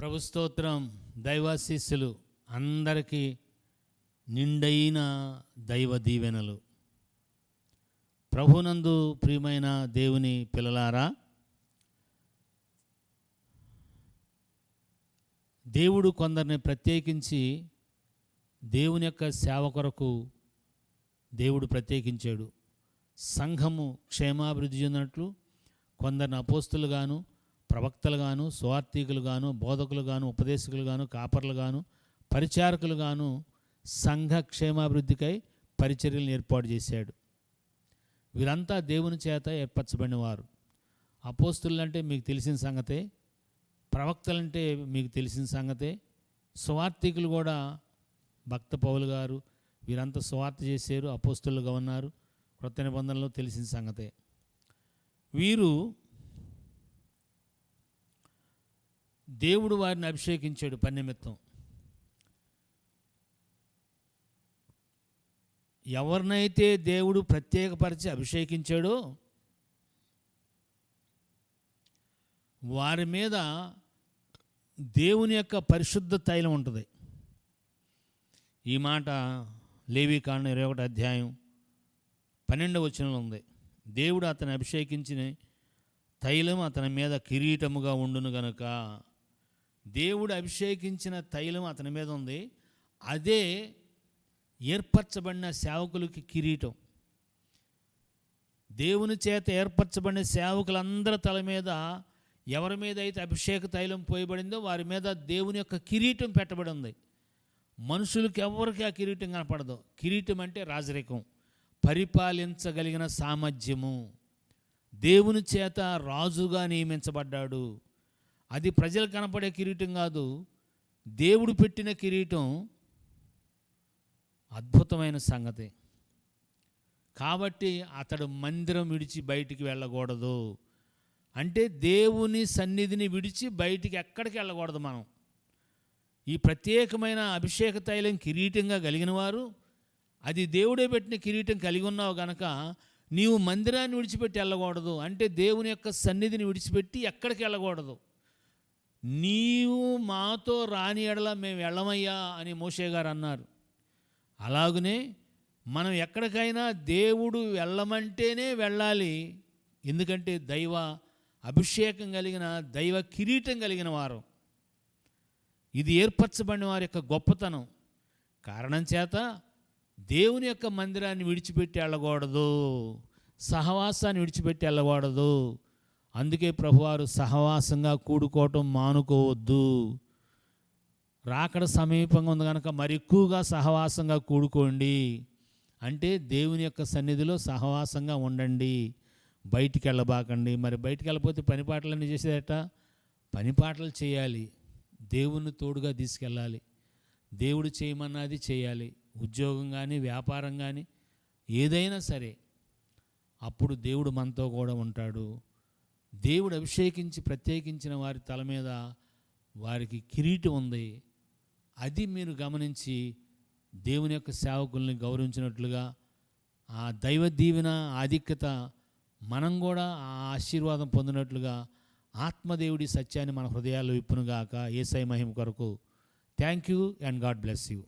ప్రభు స్తోత్రం దైవాశీస్సులు అందరికీ నిండైన దైవ దీవెనలు. ప్రభునందు ప్రియమైన దేవుని పిల్లలారా దేవుడు కొందరిని ప్రత్యేకించి దేవుని యొక్క సేవ కొరకు దేవుడు ప్రత్యేకించాడు. సంఘము క్షేమాభివృద్ధి చెందినట్లు కొందరిని అపోస్తులుగాను ప్రవక్తలుగాను స్వార్థికులుగాను బోధకులుగాను ఉపదేశకులుగాను కాపర్లుగాను పరిచారకులుగాను సంఘ క్షేమాభివృద్ధికై పరిచర్యలను ఏర్పాటు చేశాడు. వీరంతా దేవుని చేత ఏర్పరచబడినవారు. అపోస్తులంటే మీకు తెలిసిన సంగతే ప్రవక్తలంటే మీకు తెలిసిన సంగతే స్వార్థికులు కూడా భక్త పౌలు గారు వీరంతా స్వార్థ చేశారు అపోస్తులుగా ఉన్నారు. క్రొత్త నిబంధనలో తెలిసిన సంగతే. వీరు దేవుడు వారిని అభిషేకించాడు పని నిమిత్తం. ఎవరినైతే దేవుడు ప్రత్యేకపరిచి అభిషేకించాడో వారి మీద దేవుని యొక్క పరిశుద్ధ తైలం ఉంటుంది. ఈ మాట లేవి ఇరవై ఒకటి అధ్యాయం పన్నెండవ వచనంలో ఉంది. దేవుడు అతని అభిషేకించిన తైలం అతని మీద కిరీటముగా ఉండును గనుక దేవుడు అభిషేకించిన తైలం అతని మీద ఉంది. అదే ఏర్పరచబడిన సేవకులకి కిరీటం. దేవుని చేత ఏర్పరచబడిన సేవకులందరి తల మీద ఎవరి మీద అయితే అభిషేక తైలం పోయబడిందో వారి మీద దేవుని యొక్క కిరీటం పెట్టబడి ఉంది మనుషులకు ఎవరికి ఆ కిరీటం కనపడదు. కిరీటం అంటే రాజరికం. పరిపాలించగలిగిన సామర్థ్యము. దేవుని చేత రాజుగా నియమించబడ్డాడు. అది ప్రజలు కనపడే కిరీటం కాదు. దేవుడు పెట్టిన కిరీటం అద్భుతమైన సంగతి. కాబట్టి అతడు మందిరం విడిచి బయటికి వెళ్ళకూడదు. అంటే దేవుని సన్నిధిని విడిచి బయటికి ఎక్కడికి వెళ్ళకూడదు మనం. ఈ ప్రత్యేకమైన అభిషేక తైలం కిరీటంగా కలిగిన వారు అది దేవుడే పెట్టిన కిరీటం కలిగి ఉన్నావు గనక నీవు మందిరాన్ని విడిచిపెట్టి వెళ్ళకూడదు. అంటే దేవుని యొక్క సన్నిధిని విడిచిపెట్టి ఎక్కడికి వెళ్ళకూడదు. నీవు మాతో రాని ఎడల మేము వెళ్ళమయ్యా అని మోషే గారు అన్నారు. అలాగనే మనం ఎక్కడికైనా దేవుడు వెళ్ళమంటేనే వెళ్ళాలి. ఎందుకంటే దైవ అభిషేకం కలిగిన దైవ కిరీటం కలిగిన వారు. ఇది ఏర్పరచబడిన వారి యొక్క గొప్పతనం. కారణం చేత దేవుని యొక్క మందిరాన్ని విడిచిపెట్టి వెళ్ళకూడదు. సహవాసాన్ని విడిచిపెట్టి వెళ్ళకూడదు. అందుకే ప్రభువారు సహవాసంగా కూడుకోవటం మానుకోవద్దు. రాకడ సమీపంగా ఉంది కనుక మరి ఎక్కువగా సహవాసంగా కూడుకోండి. అంటే దేవుని యొక్క సన్నిధిలో సహవాసంగా ఉండండి. బయటికి వెళ్ళబాకండి. మరి బయటికి వెళ్ళకపోతే పనిపాటలన్నీ చేసేదట? పనిపాటలు చేయాలి. దేవుని తోడుగా తీసుకెళ్ళాలి. దేవుడు చేయమన్నది చేయాలి. ఉద్యోగం కానీ వ్యాపారం కానీ ఏదైనా సరే అప్పుడు దేవుడు మనతో కూడా ఉంటాడు. దేవుడు అభిషేకించి ప్రత్యేకించిన వారి తల మీద వారికి కిరీటం ఉంది. అది మీరు గమనించి దేవుని యొక్క సేవకుల్ని గౌరవించినట్లుగా ఆ దైవ దీవెన ఆధిక్యత మనం కూడా ఆ ఆశీర్వాదం పొందినట్లుగా ఆత్మదేవుడి సత్యాన్ని మన హృదయాల్లో విప్పునుగాక ఏసై మహిమ కొరకు. Thank you and God bless you.